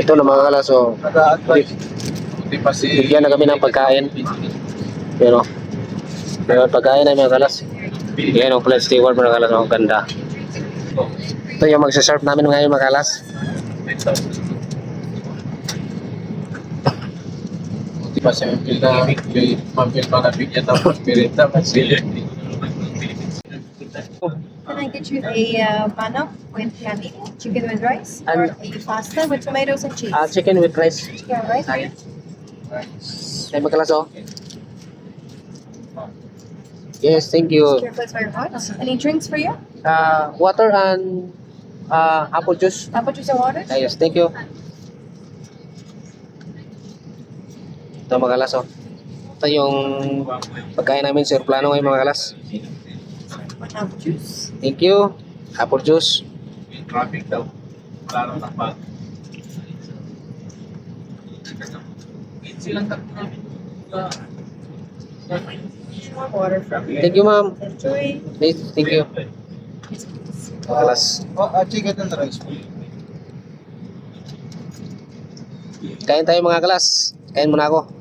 Ito na mga kalas, so Nag-a-advise. Hindi pa si... bigyan na kami ng pagkain. Pero, pero pagkain na mga kalas. Yan ang flat steward mga kalas, ang ganda. Ito yung magsaserve namin ngayon mga kalas. Hindi pa si Mampil na... Mampil pa na bigyan ng paspirita. Kasi... Can I get you a uh, manok with kanin, chicken with rice, or And- a pasta with tomatoes and cheese? Ah, chicken with rice. chicken with rice. Ay, mga kalas, oh. Yes, thank you. Your place very hot. Any drinks for you? Uh, water and uh, apple juice. Apple juice and water. Ah, yes, thank you. Ito mga kalas, oh. Ito yung pagkain namin sa aeroplano ngayon mga kalas. Apple juice. Thank you. Apple juice. Traffic daw. Klaro na pa. Silang namin. Water from you. Thank you, ma'am. Enjoy. Please, thank you. Mga kalas. Oh, ah, chicken and rice. Kain tayo mga kalas. Kain muna ako.